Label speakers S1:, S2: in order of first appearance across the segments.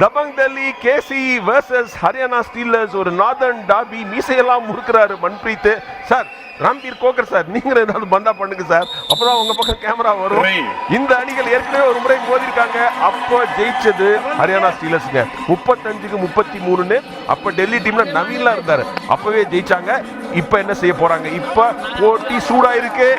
S1: Dabang Delhi K C versus Haryana Steelers ஒரு northern டாபி மீசையெல்லாம் முறுக்கிறாரு மன்பிரீத் சார் ராம்பீர் கோக்கர் சார் நீங்க ஏதாவது பந்தா பண்ணுங்க சார் அப்பதான் உங்க பக்கம் கேமரா வரும். இந்த அணிகள் ஏற்கனவே ஒரு முறை மோதிருக்காங்க அப்போ ஜெயிச்சது ஹரியானா ஸ்டீலர்ஸ்ங்க முப்பத்தஞ்சுக்கு முப்பத்தி மூணுன்னு அப்ப டெல்லி டீம்ல நவீன்லாம் இருந்தாரு. அப்பவே ஜெயிச்சாங்க. இப்ப என்ன செய்ய போறாங்க? இப்ப போட்டி சூடா இருக்கு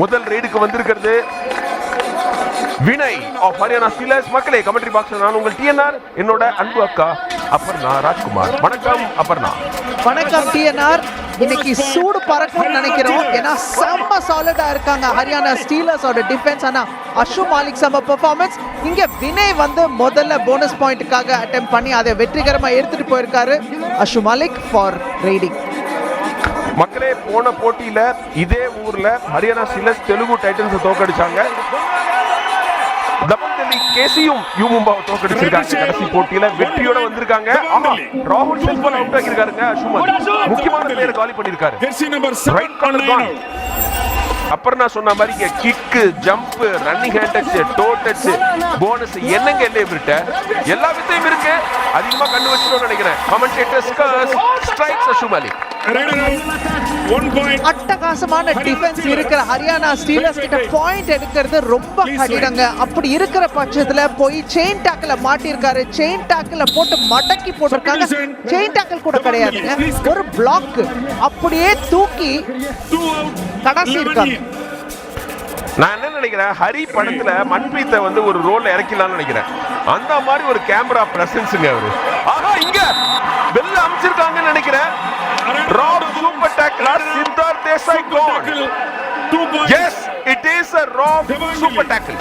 S1: முதல் ரெய்டுக்கு வந்திருக்கிறது. வினய் ஆஃப் ஹரியானா ஸ்டீலர்ஸ் மக்களே கமெண்ட்ரி பாக்ஸ் நான் உங்கள் டிஎன்ஆர் என்னோட அன்பு அக்கா அபர்ணா ராஜ்குமார். வணக்கம் அபர்ணா.
S2: வணக்கம் டிஎன்ஆர் இன்னைக்கு சூடு பறக்கும்னு நினைக்கிறோம். ஏன்னா செம்ம சாலிடா இருக்காங்க ஹரியானா ஸ்டீலர்ஸோட டிஃபென்ஸ் ஆனா அஷு மாலிக் செம்ம பெர்ஃபார்மன்ஸ் இங்க வினய் வந்து முதல்ல போனஸ் பாயிண்ட்டுக்காக அட்டெம்ப் பண்ணி அதை வெற்றிகரமா எடுத்துட்டு போயிருக்காரு அஷு மாலிக் ஃபார் ரைடிங்
S1: மக்களே போன போட்டியில இதே ஊர்ல ஹரியானா ஸ்டீலர்ஸ் தெலுங்கு டைட்டன்ஸ் தோக்கடிச்சாங்க தபங் டெல்லி கேசியும் யூ மும்பாவை தோக்கடிச்சிருக்காங்க கடைசி போட்டியில வெற்றியோட வந்திருக்காங்க. ஆமா ராகுல் செல்வன் அவுட் ஆகியிருக்காருங்க முக்கியமான பிளேயர் காலி பண்ணிருக்காரு ரைட் கார்னர் தான்
S3: 7
S1: அப்புறம் நான் சொன்ன மாதிரி kick jump running hand touch toe touch bonus என்னங்க இவர்கிட்ட? எல்லா வித்தையும் இருக்கு. அதிகமா கண்டு வச்சிருக்கோம்னு நினைக்கிறேன். கமெண்டேட்டர்ஸ் ஸ்ட்ரைக்ஸ் அசுமலி
S2: அட்டகாசமான டிஃபென்ஸ் இருக்கிற ஹரியானா ஸ்டீலர்ஸ் கிட்ட பாயிண்ட் எடுக்கிறது ரொம்ப கடினங்க. அப்படி இருக்கிற பட்சத்துல போய் செயின் டாக்கில் மாட்டியிருக்காரு. செயின் டாக்கில் போட்டு மடக்கி போட்டிருக்காங்க. செயின் டாக்கில் கூட கிடையாதுங்க ஒரு பிளாக் அப்படியே தூக்கி. கடைசி
S3: 11
S2: இருக்காங்க.
S1: நான் என்ன நினைக்கிறேன்? ஹரி படத்துல மன்பிரீத்தை வந்து ஒரு ரோல்ல இறக்கலாம்னு நினைக்கிறேன். அந்த மாதிரி ஒரு கேமரா பிரசன்ஸுங்க அவரு. ஆஹா இங்க வெல்ல அமைச்சிருக்காங்கன்னு நினைக்கிறேன். Rap super tackle Siddharth Desai
S3: points.
S1: Yes it is a rap super tackle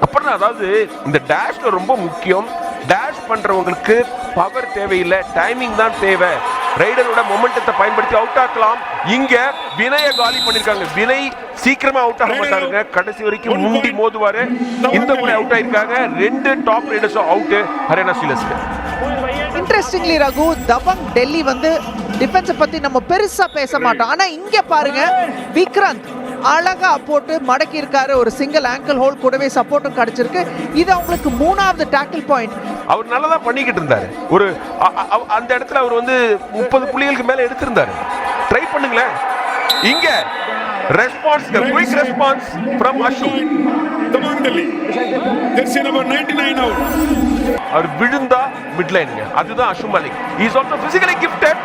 S1: அப்புறம் அதாவது இந்த டேஷ்ல ரொம்ப முக்கியம். டேஷ் பண்றவங்களுக்கு பவர் தேவையில்லை. டைமிங் தான் தேவை. ரைடரோட மொமெண்டத்தை பயன்படுத்தி அவுட் ஆக்கலாம். இங்க வினய காலி பண்ணிருக்காங்க. வினய் சீக்கிரமா அவுட் ஆக மாட்டாருங்க. கடைசி வரைக்கும் முண்டி மோதுவாரு. இந்த முறை அவுட் ஆயிருக்காங்க. ரெண்டு டாப் ரைடர்ஸும் அவுட் ஹரியானா ஸ்டீலர்ஸ்க்கு
S2: இன்ட்ரெஸ்டிங்லி ரகு தபங் டெல்லி வந்து டிஃபென்ஸை பத்தி நம்ம பெருசா பேச மாட்டோம். ஆனா இங்க பாருங்க விக்ராந்த் அழகா போட்டு மடக்கி இருக்காரு ஒரு சிங்கிள் ஆங்கிள் ஹோல் கூடவே சப்போர்ட்டும் கிடைச்சிருக்கு. இது அவங்களுக்கு மூணாவது டேக்கிள் பாயிண்ட்
S1: அவர் நல்லா தான் பண்ணிக்கிட்டு இருந்தாரு. ஒரு அந்த இடத்துல அவர் வந்து முப்பது புள்ளிகளுக்கு மேல எடுத்திருந்தாரு. ட்ரை பண்ணுங்களேன். இங்க response quick response from Ashu
S3: Tamang Delhi. Jersey number 99 out.
S1: அவர் விழுந்தா மிட் லைனுங்க அதுதான் Ashu Malik is also physically gifted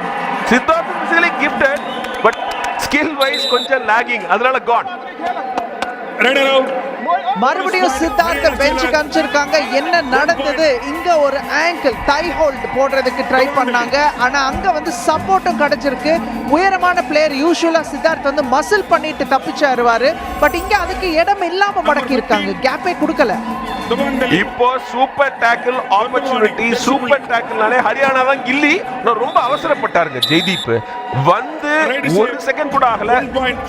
S1: Siddharth physically gifted but skill wise கொஞ்சம் லாகிங் அதனால காட்
S3: out.
S2: மறுபடியும் சித்தார்த்த பெஞ்சுக்கு அனுப்பிச்சிருக்காங்க என்ன நடந்தது? இங்க ஒரு ஆங்கிள் தை ஹோல்ட் போடுறதுக்கு ட்ரை பண்ணாங்க. ஆனா அங்க வந்து சப்போர்ட்டும் கிடைச்சிருக்கு. உயரமான பிளேயர் யூஸ்வலா சித்தார்த் வந்து மசில் பண்ணிட்டு தப்பிச்சாருவாரு பட் இங்க அதுக்கு இடம் இல்லாம மடக்கி இருக்காங்க கேப்பே கொடுக்கல.
S1: இப்போ சூப்பர் டேக்கிள் ஆப்பர்ச்சுனிட்டி சூப்பர் டேக்கிள்னாலே ஹரியானா தான் கில்லி. நான் ரொம்ப அவசரப்பட்டாருங்க ஜெய்தீப். வந்து ஒரு செகண்ட் கூட ஆகல.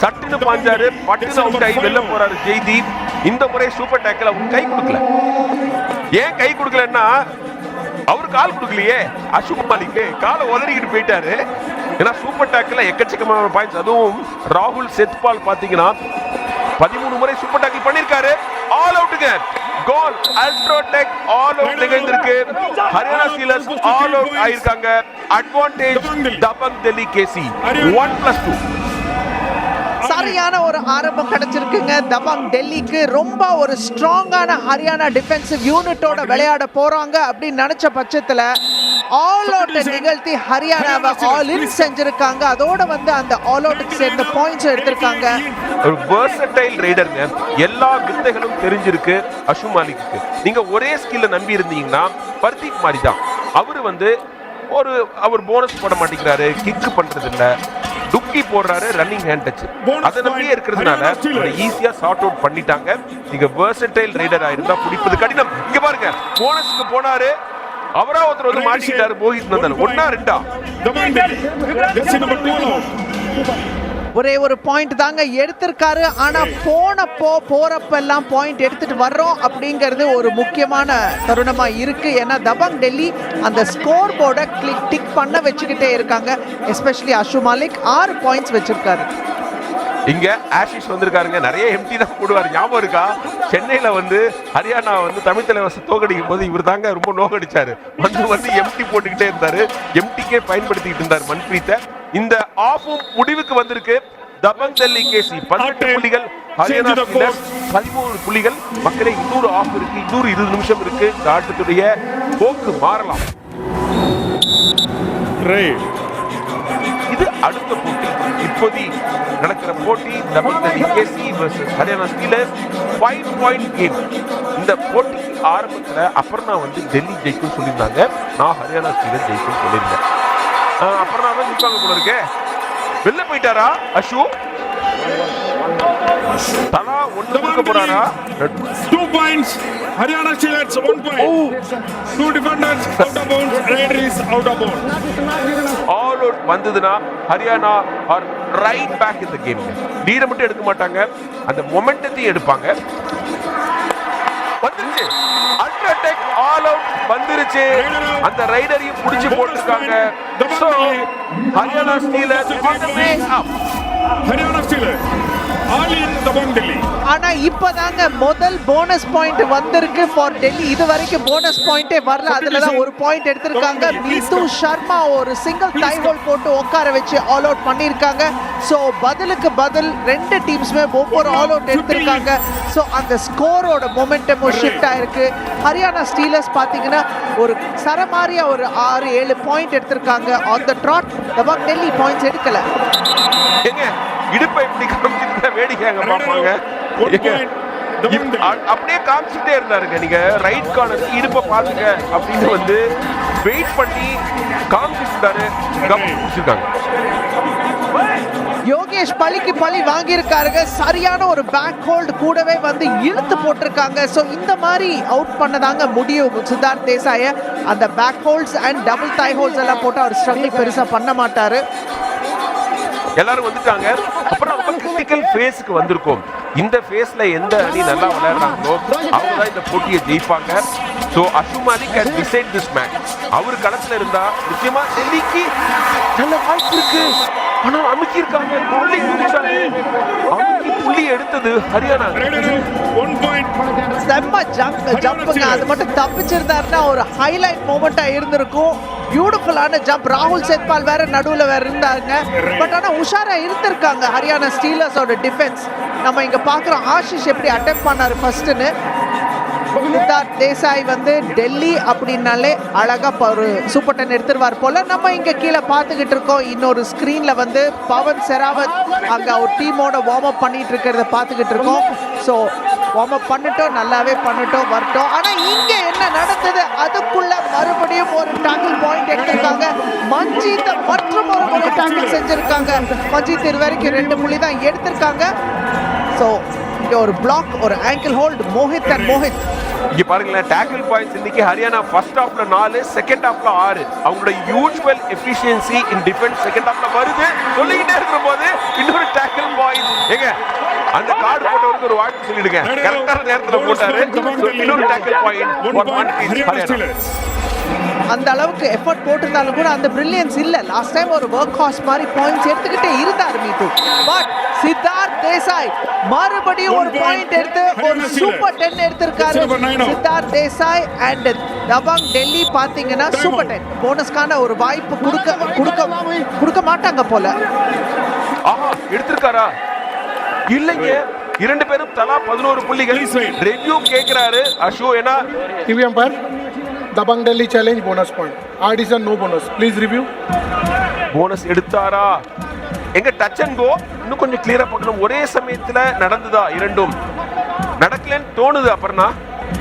S1: சட்டுன்னு பாஞ்சாரு. பட்டுன்னு அவுட் ஆகி வெளில போறாரு ஜெய்தீப். இந்த முறை சூப்பர் டேக்கிள் அவர் கை கொடுக்கல. ஏன் கை கொடுக்கலன்னா அவர் கால் கொடுக்கலையே. அசோக் மாலிக்கு காலை உதறிக்கிட்டு போயிட்டாரு. ஏன்னா சூப்பர் டேக்கில் எக்கச்சக்கமான பாயிண்ட்ஸ் அதுவும் ராகுல் செத்பால் பாத்தீங்கன்னா பதிமூணு முறை சூப்பர் டேக்கிள் பண்ணிருக்காரு ஆல் அவுட்டுங்க கோல் அல்ட்ரோடெக் ஆல் அவுட் நிகழ்ந்திருக்கு. ஹரியானா ஸ்டீலர்ஸ் ஆல் அவுட் ஆயிருக்காங்க. Advantage Dabang Delhi KC one plus two
S2: சரியான ஒரு ஆரம்பம் கிடைச்சிருக்குங்க. தபாங் டெல்லிக்கு ரொம்ப ஒரு ஸ்ட்ராங்கான ஹரியானா டிஃபென்சிவ் யூனிட்டோட விளையாட போறாங்க அப்படின்னு நினைச்ச பட்சத்துல ஆல் அவுட் நிகழ்த்தி ஹரியானாவை ஆல் இன் செஞ்சிருக்காங்க. அதோட வந்து அந்த ஆல் அவுட்டுக்கு சேர்ந்த பாயிண்ட்ஸ் எடுத்திருக்காங்க.
S1: ஒரு versatile ரைடருங்க எல்லா வித்தைகளும் தெரிஞ்சிருக்கு அஷு மாலிக்கு நீங்க ஒரே ஸ்கில்ல நம்பி இருந்தீங்கன்னா பர்தீப் மாதிரி தான் அவரு வந்து ஒரு அவர் போனஸ் போட மாட்டேங்கிறாரு கிக் பண்றது இல்ல டுக்கி போடுறாரு ரன்னிங் ஹேண்ட் டச் அதை நம்பியே இருக்கிறதுனால ஈஸியா சார்ட் அவுட் பண்ணிட்டாங்க. நீங்க versatile ரைடரா இருந்தா பிடிப்பது கடினம். இங்க பாருங்க போனஸ்க்கு போனாரு. அவரா ஒருத்தர் வந்து மாட்டிக்கிட்டாரு மோஹித் நந்தன். ஒன்னா ரெண்டா?
S2: ஒரே ஒரு பாயிண்ட் தாங்க எடுத்திருக்காரு. ஆனா போனப்போ போறப்பெல்லாம் பாயிண்ட் எடுத்துட்டு வர்றோம் அப்படிங்கிறது ஒரு முக்கியமான தருணமா இருக்கு. ஏன்னா தபங் டெல்லி அந்த ஸ்கோர் போர்டை கிளிக் டிக் பண்ண வச்சுக்கிட்டே இருக்காங்க. எஸ்பெஷலி அஷு மாலிக் ஆறு பாயிண்ட்ஸ் வச்சிருக்காரு.
S1: இங்க ஆஷிஷ் வந்திருக்காருங்க. நிறைய எம்டி தான் போடுவார். ஞாபகம் இருக்கா? சென்னையில வந்து ஹரியானா வந்து தமிழ் தலைவர் தோக்கடிக்கும் போது இவர் தாங்க ரொம்ப நோக்கடிச்சாரு. வந்து வந்து எம்டி போட்டுக்கிட்டே இருந்தாரு. எம்டிக்கே பயன்படுத்திக்கிட்டு இருந்தார் மன்பிரீத்தை இந்த ஆஃபும் முடிவுக்கு வந்திருக்கு. தபங் டெல்லி கேசி பதினெட்டு புள்ளிகள் ஹரியானா பதிமூணு புள்ளிகள். மக்களே இன்னொரு ஆஃப் இருக்கு இன்னொரு இருபது நிமிஷம் இருக்கு. இந்த ஆட்டத்துடைய போக்கு மாறலாம். இது அடுத்த போட்டி. இப்போதி நடக்கிற போட்டி Dabang Delhi KC versus Haryana Steelers five point game இந்த போட்டி ஆரம்பத்துல அபர்ணா வந்து டெல்லி ஜெயிக்கும் சொல்லியிருந்தாங்க. நான் ஹரியானா ஸ்டீலர்ஸ் ஜெயிக்கும் சொல்லியிருந்தேன். அபர்ணா தான் நிற்பாங்க போல இருக்கே வெளில போயிட்டாரா அஷு தலா ஒண்ணு கொடுக்க போறாரா
S3: points. Haryana Steelers one point. Two defenders out of bounds. Raider is out of bounds.
S1: All out வந்ததுன்னா ஹரியானா ஆர் ரைட் பேக் இந்த கேம் லீடை மட்டும் எடுக்க மாட்டாங்க அந்த மொமெண்டத்தையும் எடுப்பாங்க வந்துருச்சு அல்ட்ரா டெக் ஆல் அவுட் வந்துருச்சு. அந்த ரைடரையும் புடிச்சு போட்டுருக்காங்க. So, Haryana Steelers on the way up.
S3: Haryana Steelers.
S2: ஆனா இப்பதாங்க முதல் போனஸ் பாயிண்ட் வந்திருக்கு ஃபார் டெல்லி இது வரைக்கும் போனஸ் பாயிண்டே வரல. அதுல தான் ஒரு பாயிண்ட் எடுத்திருக்காங்க. மிது சர்மா ஒரு சிங்கிள் டை ஹோல் போட்டு உட்கார வச்சு ஆல் அவுட் பண்ணியிருக்காங்க. ஸோ பதிலுக்கு பதில் ரெண்டு டீம்ஸுமே ஒவ்வொரு ஆல் அவுட் எடுத்திருக்காங்க. ஸோ அந்த ஸ்கோரோட மொமெண்டமும் ஷிஃப்ட் ஆயிருக்கு. ஹரியானா ஸ்டீலர்ஸ் பார்த்தீங்கன்னா ஒரு சரமாரியா ஒரு ஆறு ஏழு பாயிண்ட் எடுத்திருக்காங்க. On the trot Delhi points எடுக்கல.
S1: இடுப்பை இப்படி காமிச்சிட்டு வேடிக்கைங்க பார்ப்பாங்க. அப்படியே காமிச்சிட்டே இருந்தாருங்க. நீங்க ரைட் கார்னர் இடுப்பை பாத்துங்க அப்படின்னு வந்து வெயிட் பண்ணி காமிச்சிட்டு இருந்தாரு கவனம் பிடிச்சிருக்காங்க
S2: யோகேஷ் பழிக்கு பழி வாங்கியிருக்காருங்க. சரியான ஒரு பேக் ஹோல்டு கூடவே வந்து இழுத்து போட்டிருக்காங்க. ஸோ இந்த மாதிரி அவுட் பண்ணதாங்க முடியும் சித்தார்த் தேசாய. அந்த back holds and double thigh holds எல்லாம் போட்டு அவர் ஸ்ட்ரகிள் பெருசா பண்ண மாட்டாரு.
S1: எல்லாரும் வந்துட்டாங்க. அப்புறம் நம்ம கிரிட்டிக்கல் ஃபேஸ்க்கு வந்திருக்கோம். இந்த ஃபேஸ்ல எந்த அணி நல்லா விளையாடுறாங்களோ அவங்க தான் இந்த போட்டியை ஜெயிப்பாங்க. So Ashu Malik can decide this match அவர் களத்துல இருந்தா நிச்சயமா டெல்லிக்கு நல்ல வாய்ப்பு இருக்கு. ஆனா அமுக்கி இருக்காங்க. புள்ளி அமுக்கி புள்ளி எடுத்தது ஹரியானா.
S2: செம்ம ஜம்ப் ஜம்புங்க அது மட்டும் தப்பிச்சிருந்தாருன்னா ஒரு ஹைலைட் மூமெண்டா இருந்திருக்கும். பியூட்டிஃபுல்லான ஜம்ப் ராகுல் சேத்பால் வேற நடுவில் வேற இருந்தாங்க பட் ஆனால் உஷாரா இருந்திருக்காங்க ஹரியானா ஸ்டீலர்ஸோட டிஃபென்ஸ் நம்ம இங்கே பார்க்குறோம் ஆஷிஷ் எப்படி அட்டெம்ப் பண்ணாரு ஃபர்ஸ்ட்டுன்னு சித்தார்த் தேசாய் வந்து டெல்லி அப்படின்னாலே அழகாக ப- ஒரு சூப்பர் டென் எடுத்துருவார் போல். நம்ம இங்கே கீழே பார்த்துக்கிட்டு இருக்கோம். இன்னொரு ஸ்க்ரீனில் வந்து பவன் செராவத் அங்கே ஒரு டீமோட வார்ம் அப் பண்ணிட்டு இருக்கிறத பார்த்துக்கிட்டு இருக்கோம். ஸோ வார்ம் அப் பண்ணிட்டோம் நல்லாவே பண்ணிட்டோம் வரட்டும். ஆனால் இங்கே என்ன நடந்தது? அதுக்குள்ள மறுபடியும் ஒரு டாக்கிள் பாயிண்ட் எடுத்திருக்காங்க. மஞ்சீத் மற்றும் ஒரு முறை டாக்கிள் செஞ்சிருக்காங்க. மஞ்சீத் இது வரைக்கும் ரெண்டு புள்ளி தான் எடுத்திருக்காங்க. ஸோ இங்கே ஒரு பிளாக் ஒரு ankle hold Mohit and Mohit.
S1: இங்க பாருங்களேன் டேக்கிள் பாயிண்ட்ஸ் இன்னைக்கு ஹரியானா ஃபர்ஸ்ட் ஹாஃப்ல நாலு செகண்ட் ஹாஃப்ல ஆறு. அவங்களோட usual efficiency in defence second ஹாஃப்ல வருது. சொல்லிக்கிட்டே இருக்கிற போது இன்னொரு டேக்கிள் பாயிண்ட் எங்க அந்த கார்டு போட்டவருக்கு ஒரு வாழ்த்து சொல்லிடுங்க கரெக்டான நேரத்துல போட்டாரு. இன்னொரு டேக்கிள் பாயிண்ட். ஒன்.
S2: அந்த அளவுக்கு எஃபர்ட் போட்டிருந்தாலும் கூட அந்த பிரில்லியன்ஸ் இல்ல லாஸ்ட் டைம் ஒரு ஒர்க் ஹார்ஸ் மாதிரி பாயிண்ட்ஸ் எடுத்துக்கிட்டே இருந்தார் மீது பட் சித்தார்த் தேசாய் மறுபடியும் ஒரு. பாயிண்ட் எடுத்து ஒரு. சூப்பர் டென் எடுத்திருக்காரு
S3: out.
S2: சித்தார்த் தேசாய் அண்ட் தபாங் டெல்லி பாத்தீங்கன்னா
S3: Time
S2: சூப்பர். டென் போனஸ்க்கான ஒரு வாய்ப்பு கொடுக்க கொடுக்க கொடுக்க மாட்டாங்க போல
S1: ஆஹா எடுத்திருக்காரா இல்லைங்க இரண்டு பேரும் தலா பதினோரு புள்ளிகள். ரெவ்யூ கேக்குறாரு அஷோ ஏன்னா
S4: TV umpire, Dabang Delhi challenge bonus point. Artisan no bonus. Please review.
S1: Bonus எடுத்தாரா எங்க டச் அண்ட் கோ இன்னும் கொஞ்சம் கிளியரா பார்க்கணும் ஒரே சமயத்துல நடந்ததா இரண்டும் நடக்கலன்னு தோணுது அப்புறம்னா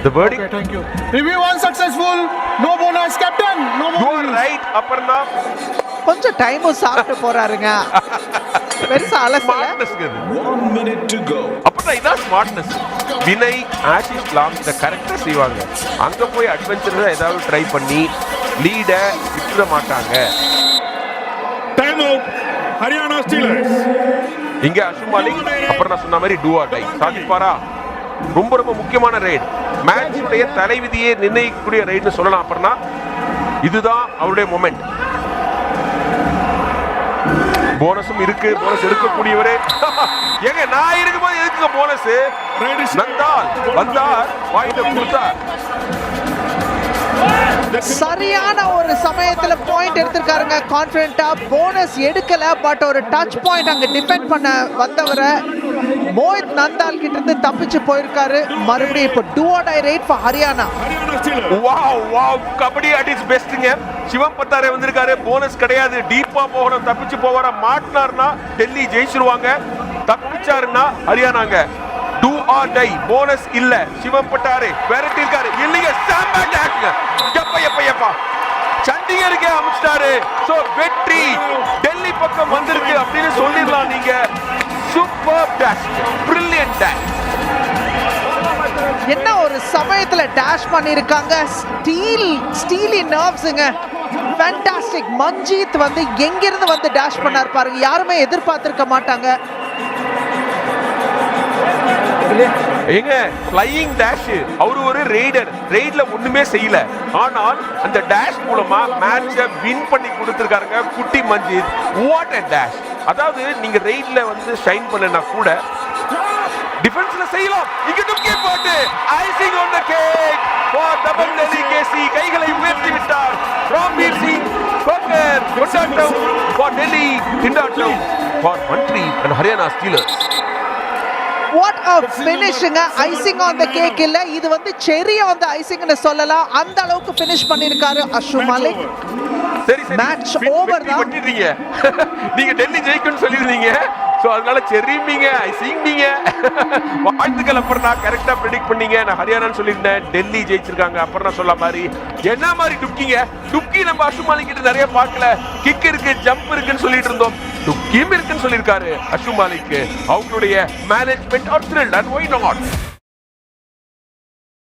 S1: the verdict
S4: Okay, thank you. Review unsuccessful. No bonus, captain. No
S1: you
S4: more.
S1: are right
S2: கொஞ்சம் டைமும் சாப்பிட்டு போறாருங்க. பெருசா அலசல.
S1: அப்பதான் இதான் ஸ்மார்ட்னஸ் வினய் ஆஷிஷ் லாம் இதை கரெக்டா செய்வாங்க. அங்க போய் அட்வென்ச்சரா ஏதாவது ட்ரை பண்ணி லீட விட்டுட மாட்டாங்க.
S3: Time out. Haryana Steelers.
S1: இங்க அஷு மாலிக் அப்புறம் நான் சொன்ன மாதிரி டூ ஆர் டை சாதிப்பாரா ரொம்ப ரொம்ப முக்கியமான ரைடு மேட்சுடைய தலைவிதியை நிர்ணயிக்கக்கூடிய ரைடுன்னு சொல்லலாம். அப்புறம்னா இதுதான் அவருடைய மொமெண்ட் போனஸும் இருக்கு போனஸ் எடுக்கக்கூடியவரே. ஏங்க நான் இருக்கும்போது எதுக்குங்க போனஸ் நந்தால் வந்தார் வாங்கிட்டு கொடுத்தார்.
S2: சரியான ஒரு சமயத்துல பாயிண்ட் எடுத்திருக்காருங்க கான்பிடண்டா போனஸ் எடுக்கல பட் ஒரு டச் பாயிண்ட் அங்க டிபெண்ட் பண்ண வந்தவரை மோஹித் நந்தால் கிட்ட இருந்து தப்பிச்சு போயிருக்காரு. மறுபடியும் இப்போ two or die raid for Haryana.
S1: Wow wow kabaddi at its பெஸ்ட்ங்க Shivam பத்தாரே வந்திருக்காரு. போனஸ் கிடையாது. டீப்பா போகணும். தப்பிச்சு போவார? மாட்டினார்னா டெல்லி ஜெயிச்சிருவாங்க. தப்பிச்சாருன்னா ஹரியானாங்க டூ ஆர் டை போனஸ் இல்ல. சிவம் பட்டாரே விரட்டி இருக்காரு. இல்லைங்க சாம்பா டேக்குங்க எப்ப எப்ப எப்பா? சண்டிகருக்கே அமைச்சிட்டாரு. சோ வெற்றி. டெல்லி பக்கம் வந்திருக்கு அப்படின்னு சொல்லிடலாம் நீங்க. சூப்பர் டேஷ் பிரில்லியன்ட் டேஷ்
S2: என்ன ஒரு சமயத்துல டேஷ் பண்ணிருக்காங்க ஸ்டீல் ஸ்டீலி நர்வ்ஸுங்க ஃபேண்டாஸ்டிக் மஞ்சீத் வந்து எங்கிருந்து வந்து டேஷ் பண்ணார் பாருங்க. யாருமே எதிர்பார்த்திருக்க மாட்டாங்க.
S1: ஏங்க ஃப்ளையிங் டேஷ் அவர் ஒரு ரெய்டர் ரெய்ட்ல ஒண்ணுமே செய்யல. ஆனால் அந்த டேஷ் மூலமா மேட்சை வின் பண்ணி கொடுத்துருக்காருங்க குட்டி மஞ்சித். வாட் அ டேஷ் அதாவது நீங்க ரெய்ட்ல வந்து ஷைன் பண்ணனா கூட டிஃபென்ஸ்ல செய்யலாம். இங்க டுக்கே போட்டு ஐசிங் ஆன் த கேக் கைகளை உயர்த்தி விட்டார். ராம்பீர் சிங் கோக்கர் கொண்டாட்டம். ஃபார் டெல்லி திண்டாட்டம். For Mantri and Haryana Steelers
S2: what a finishing icing on the cake இல்ல. இது வந்து செரி ஆன் த ஐசிங்னு சொல்லலாம். அந்த அளவுக்கு ஃபினிஷ் பண்ணிருக்காரு அஷு மாலிக்.
S1: சரி
S2: over
S1: வெற்றி
S2: தான்.
S1: நீங்க டெல்லி ஜெயிக்கும்னு சொல்லிருந்தீங்க சோ அதனால செரிம்பீங்க. ஐ சிங்பீங்க வாழ்த்துக்கள் அப்புறம் நான் கரெக்டா ப்ரெடிக்ட் பண்ணீங்க. நான் ஹரியானான்னு சொல்லியிருந்தேன். டெல்லி ஜெயிச்சிருக்காங்க. அப்புறம் நான் சொல்ல மாதிரி என்ன மாதிரி டுக்கிங்க? டுக்கி நம்ம அசுமாலி கிட்ட நிறைய பார்க்கல கிக் இருக்கு ஜம்ப் இருக்குன்னு சொல்லிட்டு இருந்தோம். டுக்கியும் இருக்குன்னு சொல்லியிருக்காரு அசுமாலிக்கு. அவங்களுடைய management are thrill and why not